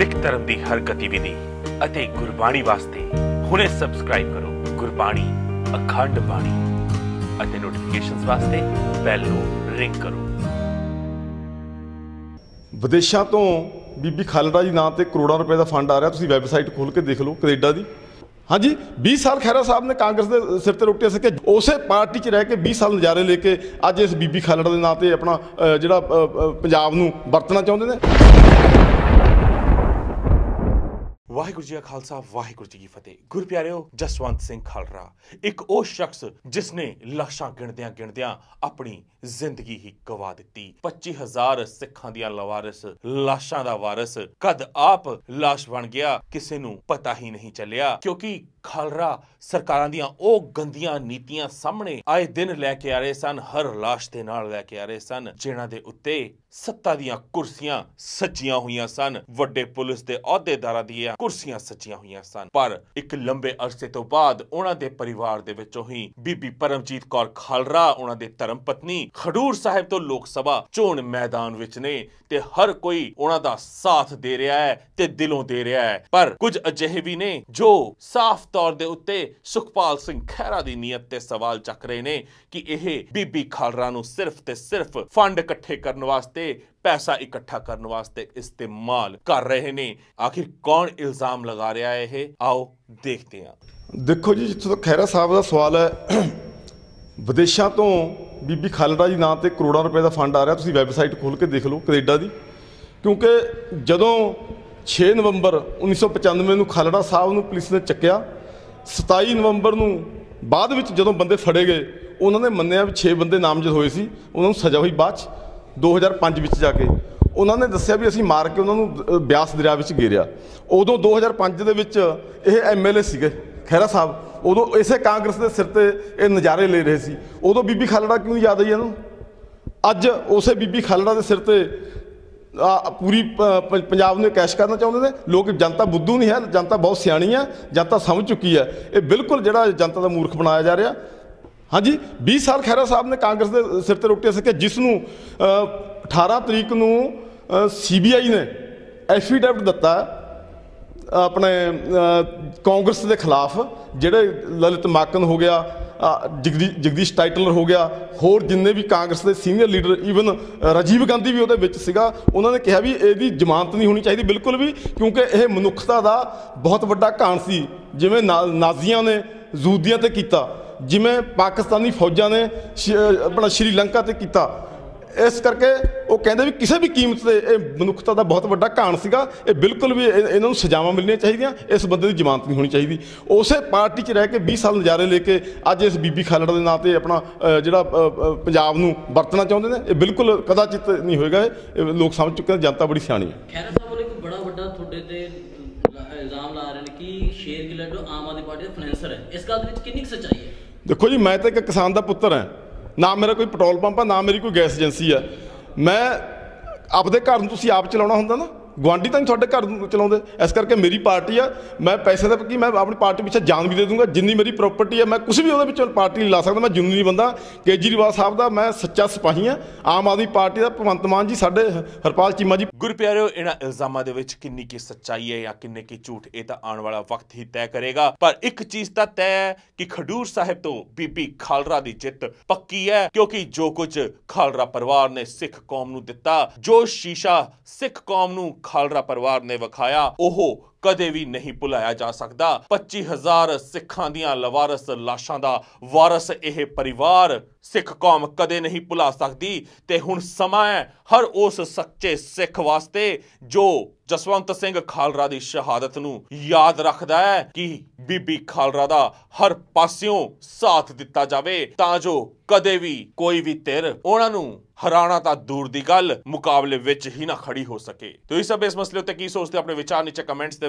ਸਿੱਖ ਧਰਮ ਦੀ ਹਰ ਗਤੀਵਿਧੀ ਅਤੇ ਗੁਰਬਾਣੀ ਵਾਸਤੇ ਹੁਣੇ ਸਬਸਕ੍ਰਾਈਬ ਕਰੋ ਗੁਰਬਾਣੀ, ਅਖੰਡ ਬਾਣੀ ਅਤੇ ਨੋਟੀਫਿਕੇਸ਼ਨਸ ਵਾਸਤੇ ਬੈਲ ਨੂੰ ਰਿੰਗ ਕਰੋ। ਵਿਦੇਸ਼ਾਂ ਤੋਂ ਬੀਬੀ ਖਾਲੜਾ ਜੀ ਨਾਂ ਤੇ ਕਰੋੜਾਂ ਰੁਪਏ ਦਾ ਫੰਡ ਆ ਰਿਹਾ, ਤੁਸੀਂ ਵੈਬਸਾਈਟ ਖੋਲ ਕੇ ਦੇਖ ਲਓ ਕੈਨੇਡਾ ਦੀ। ਹਾਂਜੀ 20 ਸਾਲ ਖੈਰਾ ਸਾਹਿਬ ਨੇ ਕਾਂਗਰਸ ਦੇ ਸਿਰ ਤੇ ਰੋਟੀਆਂ ਸਕੇ ਉਸੇ ਪਾਰਟੀ 'ਚ ਰਹਿ ਕੇ 20 ਸਾਲ ਨਜ਼ਾਰੇ ਲੈ ਕੇ ਅੱਜ ਇਸ ਬੀਬੀ ਖਾਲੜਾ ਦੇ ਨਾਂ ਤੇ ਆਪਣਾ ਜਿਹੜਾ ਪੰਜਾਬ ਨੂੰ ਵਰਤਣਾ ਚਾਹੁੰਦੇ ਨੇ। ਵਾਹਿਗੁਰੂ ਜੀ ਕਾ ਖਾਲਸਾ, ਵਾਹਿਗੁਰੂ ਜੀ ਕੀ ਫਤਿਹ। ਗੁਰ ਪਿਆਰਿਓ ਜਸਵੰਤ ਸਿੰਘ ਖਾਲਰਾ, ਇੱਕ ਉਹ ਸ਼ਖਸ ਜਿਸ ਨੇ ਲਾਸ਼ਾਂ ਗਿਣਦਿਆਂ ਗਿਣਦਿਆਂ ਆਪਣੀ ਜ਼ਿੰਦਗੀ ਹੀ ਗਵਾ ਦਿੱਤੀ। 25000 ਸਿੱਖਾਂ ਦੀਆਂ ਲਵਾਰਸ, ਲਾਸ਼ਾਂ ਦਾ ਵਾਰਸ, ਕਦ ਆਪ ਲਾਸ਼ ਬਣ ਗਿਆ, ਕਿਸੇ ਨੂੰ ਪਤਾ ਹੀ ਨਹੀਂ ਚੱਲਿਆ, ਕਿਉਂਕਿ ਖਾਲਰਾ ਸਰਕਾਰਾਂ ਦੀਆਂ ਉਹ ਗੰਦੀਆਂ ਨੀਤੀਆਂ ਸਾਹਮਣੇ ਆਏ ਦਿਨ ਲੈ ਕੇ ਆ ਰਹੇ ਸਨ, ਹਰ ਲਾਸ਼ ਦੇ ਨਾਲ ਲੈ ਕੇ ਆ ਰਹੇ ਸਨ, ਜਿਨ੍ਹਾਂ ਦੇ ਉੱਤੇ ਸੱਤਾ ਦੀਆਂ ਕੁਰਸੀਆਂ ਸੱਜੀਆਂ ਹੋਈਆਂ ਸਨ, ਵੱਡੇ ਪੁਲਿਸ ਦੇ ਅਹੁਦੇਦਾਰਾਂ ਦੀਆਂ ਕੁਰਸੀਆਂ ਸੱਜੀਆਂ ਹੋਈਆਂ ਸਨ। ਪਰ ਇੱਕ ਲੰਬੇ ਅਰਸੇ ਤੋਂ ਬਾਅਦ ਉਹਨਾਂ ਦੇ ਪਰਿਵਾਰ ਦੇ ਵਿੱਚੋਂ ਹੀ ਬੀਬੀ ਪਰਮਜੀਤ ਕੌਰ ਖਾਲਰਾ, ਉਹਨਾਂ ਦੇ ਧਰਮ ਪਤਨੀ ਖਡੂਰ ਸਾਹਿਬ ਤੋਂ ਲੋਕ ਸਭਾ ਚੋਣ ਮੈਦਾਨ ਵਿੱਚ ਨੇ ਤੇ ਹਰ ਕੋਈ ਉਹਨਾਂ ਦਾ ਸਾਥ ਦੇ ਰਿਹਾ ਹੈ ਤੇ ਦਿਲੋਂ ਦੇ ਰਿਹਾ ਹੈ। ਪਰ ਕੁਝ ਅਜਿਹੇ ਵੀ ਨੇ ਜੋ ਸਾਫ਼ ਤੌਰ ਦੇ ਉੱਤੇ ਸੁਖਪਾਲ ਸਿੰਘ ਖਹਿਰਾ ਦੀ ਨੀਅਤ ਤੇ ਸਵਾਲ ਚੱਕ ਰਹੇ ਨੇ ਕਿ ਇਹ ਬੀਬੀ ਖਾਲੜਾ ਨੂੰ ਸਿਰਫ ਤੇ ਸਿਰਫ ਫੰਡ ਇਕੱਠੇ ਕਰਨ ਵਾਸਤੇ, ਪੈਸਾ ਇਕੱਠਾ ਕਰਨ ਵਾਸਤੇ ਇਸਤੇਮਾਲ ਕਰ ਰਹੇ ਨੇ। ਆਖਿਰ ਕੌਣ ਇਲਜ਼ਾਮ ਲਗਾ ਰਿਹਾ ਹੈ ਇਹ? ਆਓ ਦੇਖਦੇ ਹਾਂ। ਦੇਖੋ ਜੀ, ਜਿੱਥੋਂ ਤੱਕ ਖਹਿਰਾ ਸਾਹਿਬ ਦਾ ਸਵਾਲ ਹੈ, ਵਿਦੇਸ਼ਾਂ ਤੋਂ ਬੀਬੀ ਖਾਲੜਾ ਜੀ ਨਾਂ ਤੇ ਕਰੋੜਾਂ ਰੁਪਏ ਦਾ ਫੰਡ ਆ ਰਿਹਾ, ਤੁਸੀਂ ਵੈਬਸਾਈਟ ਖੋਲ ਕੇ ਦੇਖ ਲਓ ਕੈਨੇਡਾ ਦੀ। ਕਿਉਂਕਿ ਜਦੋਂ 6 ਨਵੰਬਰ 1995 ਨੂੰ ਖਾਲੜਾ ਸਾਹਿਬ ਨੂੰ ਪੁਲਿਸ ਨੇ ਚੱਕਿਆ 27 ਨਵੰਬਰ ਨੂੰ ਬਾਅਦ ਵਿੱਚ ਜਦੋਂ ਬੰਦੇ ਫੜੇ ਗਏ, ਉਹਨਾਂ ਨੇ ਮੰਨਿਆ ਵੀ 6 ਬੰਦੇ ਨਾਮਜ਼ਦ ਹੋਏ ਸੀ, ਉਹਨਾਂ ਨੂੰ ਸਜ਼ਾ ਹੋਈ ਬਾਅਦ ਚ 2005 ਵਿੱਚ ਜਾ ਕੇ। ਉਹਨਾਂ ਨੇ ਦੱਸਿਆ ਵੀ ਅਸੀਂ ਮਾਰ ਕੇ ਉਹਨਾਂ ਨੂੰ ਬਿਆਸ ਦਰਿਆ ਵਿੱਚ ਗੇਰਿਆ। ਉਦੋਂ 2005 ਦੇ ਵਿੱਚ ਇਹ ਐਮਐਲਏ ਸੀਗੇ, ਖਹਿਰਾ ਸਾਹਿਬ। ਉਦੋਂ ਇਸੇ ਕਾਂਗਰਸ ਦੇ ਸਿਰ ਤੇ ਇਹ ਨਜ਼ਾਰੇ ਲੈ ਰਹੇ ਸੀ। ਉਦੋਂ ਬੀਬੀ ਖਾਲੜਾ ਕਿਉਂ ਨਹੀਂ ਯਾਦ ਆਈ ਇਹਨੂੰ? ਅੱਜ ਉਸੇ ਬੀਬੀ ਖਾਲੜਾ ਦੇ ਸਿਰ ਤੇ ਪੂਰੀ ਪ- ਪੰਜਾਬ ਨੂੰ ਕੈਸ਼ ਕਰਨਾ ਚਾਹੁੰਦੇ ਨੇ। ਲੋਕ ਜਨਤਾ ਬੁੱਧੂ ਨਹੀਂ ਹੈ ਜਨਤਾ ਬਹੁਤ ਸਿਆਣੀ ਹੈ ਜਨਤਾ ਸਮਝ ਚੁੱਕੀ ਹੈ। ਇਹ ਬਿਲਕੁਲ ਜਿਹੜਾ ਜਨਤਾ ਦਾ ਮੂਰਖ ਬਣਾਇਆ ਜਾ ਰਿਹਾ। ਹਾਂਜੀ 20 ਸਾਲ ਖਹਿਰਾ ਸਾਹਿਬ ਨੇ ਕਾਂਗਰਸ ਦੇ ਸਿਰ ਤੇ ਰੋਟੀਆਂ ਸਕੇ ਜਿਸ ਨੂੰ ਅ, 18 ਤਰੀਕ ਨੂੰ ਸੀਬੀਆਈ ਨੇ ਐਫੀਡੈਵਿਟ ਦਿੱਤਾ ਆਪਣੇ ਕਾਂਗਰਸ ਦੇ ਖਿਲਾਫ ਜਿਹੜੇ ਲਲਿਤ ਮਾਕਨ ਹੋ ਗਿਆ ਜਗਦੀਸ਼ ਟਾਈਟਲਰ ਹੋ ਗਿਆ, ਹੋਰ ਜਿੰਨੇ ਵੀ ਕਾਂਗਰਸ ਦੇ senior leader even Rajiv Gandhi ਵੀ ਉਹਦੇ ਵਿੱਚ ਸੀਗਾ, ਉਹਨਾਂ ਨੇ ਕਿਹਾ ਵੀ ਇਹਦੀ ਜ਼ਮਾਨਤ ਨਹੀਂ ਹੋਣੀ ਚਾਹੀਦੀ ਬਿਲਕੁਲ ਵੀ, ਕਿਉਂਕਿ ਇਹ ਮਨੁੱਖਤਾ ਦਾ ਬਹੁਤ ਵੱਡਾ ਘਾਣ ਸੀ, ਜਿਵੇਂ ਨਾ- ਨਾਜ਼ੀਆਂ ਨੇ ਜ਼ੂਦੀਆਂ ਤੇ ਕੀਤਾ, ਜਿਵੇਂ ਪਾਕਿਸਤਾਨੀ ਫੌਜਾਂ ਨੇ ਸ਼- ਆਪਣਾ ਸ਼੍ਰੀਲੰਕਾ ਤੇ ਕੀਤਾ ਇਸ ਕਰਕੇ ਉਹ ਕਹਿੰਦੇ ਵੀ ਕਿਸੇ ਵੀ ਕੀਮਤ ਤੇ ਇਹ ਮਨੁੱਖਤਾ ਦਾ ਬਹੁਤ ਵੱਡਾ ਘਾਣ ਸੀਗਾ ਇਹ ਬਿਲਕੁਲ ਵੀ ਇਹ- ਇਹਨਾਂ ਨੂੰ ਸਜ਼ਾਵਾਂ ਮਿਲਣੀਆਂ ਚਾਹੀਦੀਆਂ ਇਸ ਬੰਦੇ ਦੀ ਜ਼ਮਾਨਤ ਨਹੀਂ ਹੋਣੀ ਚਾਹੀਦੀ। ਉਸੇ ਪਾਰਟੀ 'ਚ ਰਹਿ ਕੇ 20 ਸਾਲ ਨਜ਼ਾਰੇ ਲੈ ਕੇ ਅੱਜ ਇਸ ਬੀਬੀ ਖਾਲੜਾ ਦੇ ਨਾਂ ਤੇ ਆਪਣਾ ਜਿਹੜਾ ਪੰਜਾਬ ਨੂੰ ਵਰਤਣਾ ਚਾਹੁੰਦੇ ਨੇ ਇਹ ਬਿਲਕੁਲ ਕਦਾਚਿਤ ਨਹੀਂ ਹੋਏਗਾ ਇਹ। ਲੋਕ ਸਮਝ ਚੁੱਕੇ ਨੇ ਜਨਤਾ ਬੜੀ ਸਿਆਣੀ ਹੈ। ਖੈਰਾ ਸਾਹਿਬ ਵੱਲੋਂ ਇੱਕ ਬੜਾ ਵੱਡਾ ਤੁਹਾਡੇ ਤੇ ਇਲਜ਼ਾਮ ਲਾ ਰਹੇ ਨੇ ਕਿ ਸ਼ੇਰ ਗਿੱਲ ਜੋ ਆਮ ਆਦਮੀ ਪਾਰਟੀ ਦਾ ਫਾਈਨੈਂਸਰ ਹੈ। ਇਸ ਗੱਲ ਦੇ ਵਿੱਚ ਕਿੰਨੀ ਸੱਚਾਈ ਹੈ? ਦੇਖੋ ਜੀ ਮੈਂ ਤਾਂ ਇੱਕ ਕਿਸਾਨ ਦਾ ਪੁੱਤਰ ਹਾਂ। ਨਾ ਮੇਰਾ ਕੋਈ ਪੈਟਰੋਲ ਪੰਪ ਆ, ਨਾ ਮੇਰੀ ਕੋਈ ਗੈਸ ਏਜੰਸੀ ਆ। ਮੈਂ ਆਪਦੇ ਘਰ ਨੂੰ ਤੁਸੀਂ ਆਪ ਚਲਾਉਣਾ ਹੁੰਦਾ ਨਾ? ਗੁਆਂਢੀ ਤਾਂ ਨਹੀਂ ਤੁਹਾਡੇ ਘਰ ਨੂੰ ਚਲਾਉਂਦੇ। ਇਸ ਕਰਕੇ ਮੇਰੀ ਪਾਰਟੀ ਆ। ਮੈਂ ਪੈਸੇ ਦਾ ਕੀ, ਮੈਂ ਆਪਣੀ ਪਾਰਟੀ ਪਿੱਛੇ ਜਾਨ ਵੀ ਦੇ ਦੂੰਗਾ। ਜਿੰਨੀ ਮੇਰੀ ਪ੍ਰਾਪਰਟੀ ਆ, ਮੈਂ ਕੁਝ ਵੀ ਉਹਦੇ ਵਿੱਚੋਂ ਪਾਰਟੀ ਨਹੀਂ ਲਾ ਸਕਦਾ, ਮੈਂ ਜਨੂਨੀ ਬੰਦਾ। ਕੇਜਰੀਵਾਲ ਸਾਹਿਬ ਦਾ ਮੈਂ ਸੱਚਾ ਸਿਪਾਹੀ ਆ। ਆਮ ਆਦਮੀ ਪਾਰਟੀ ਦਾ ਭਗਵੰਤ ਮਾਨ ਜੀ, ਸਾਡੇ ਹਰਪਾਲ ਚੀਮਾ ਜੀ। ਗੁਰਪਿਆਰਿਓ ਇਹਨਾਂ ਇਲਜ਼ਾਮਾਂ ਦੇ ਵਿੱਚ ਕਿੰਨੀ ਕੀ ਸੱਚਾਈ ਹੈ ਜਾਂ ਕਿੰਨੇ ਕੀ ਝੂਠ, ਇਹ ਤਾਂ ਆਉਣ ਵਾਲਾ ਵਕਤ ਹੀ ਤੈਅ ਕਰੇਗਾ। ਪਰ ਇੱਕ ਚੀਜ਼ ਤਾਂ ਤੈਅ ਹੈ ਕਿ ਖਡੂਰ ਸਾਹਿਬ ਤੋਂ ਬੀਬੀ ਖਾਲਰਾ ਦੀ ਜਿੱਤ ਪੱਕੀ ਹੈ, ਕਿਉਂਕਿ ਜੋ ਕੁਝ ਖਾਲਰਾ ਪਰਿਵਾਰ ਨੇ ਸਿੱਖ ਕੌਮ ਨੂੰ ਦਿੱਤਾ, ਜੋ ਸ਼ੀਸ਼ਾ ਸਿੱਖ ਕੌਮ ਨੂੰ ਖਾਲਰਾ ਪਰਿਵਾਰ ਨੇ ਵਿਖਾਇਆ ਉਹ ਕਦੇ ਵੀ ਨਹੀਂ ਭੁਲਾਇਆ ਜਾ ਸਕਦਾ। 25000 ਸਿੱਖਾਂ ਦੀਆਂ ਲਵਾਰਸ ਲਾਸ਼ਾਂ ਦਾ ਵਾਰਸ ਇਹ ਪਰਿਵਾਰ ਸਿੱਖ ਕੌਮ ਕਦੇ ਨਹੀਂ ਭੁਲਾ ਸਕਦੀ। ਤੇ ਹੁਣ ਸਮਾਂ ਹੈ ਹਰ ਉਸ ਸੱਚੇ ਸਿੱਖ ਵਾਸਤੇ ਜੋ ਜਸਵੰਤ ਸਿੰਘ ਖਾਲਰਾ ਦੀ ਸ਼ਹਾਦਤ ਨੂੰ ਯਾਦ ਰੱਖਦਾ ਹੈ ਕਿ ਬੀਬੀ ਖਾਲਰਾ ਦਾ ਹਰ ਪਾਸਿਓਂ ਸਾਥ ਦਿੱਤਾ ਜਾਵੇ, ਤਾਂ ਜੋ ਕਦੇ ਵੀ ਕੋਈ ਵੀ ਧਿਰ ਉਹਨਾਂ ਨੂੰ ਹਰਾਣਾ ਤਾਂ ਦੂਰ ਦੀ ਗੱਲ ਮੁਕਾਬਲੇ ਵਿੱਚ ਹੀ ਨਾ ਖੜੀ ਹੋ ਸਕੇ। ਤੁਸੀਂ ਸਭ ਇਸ ਮਸਲੇ ਉੱਤੇ ਕੀ ਸੋਚਦੇ ਆਪਣੇ ਵਿਚਾਰ ਨੀਚੇ ਕਮੈਂਟਸ ਦੇ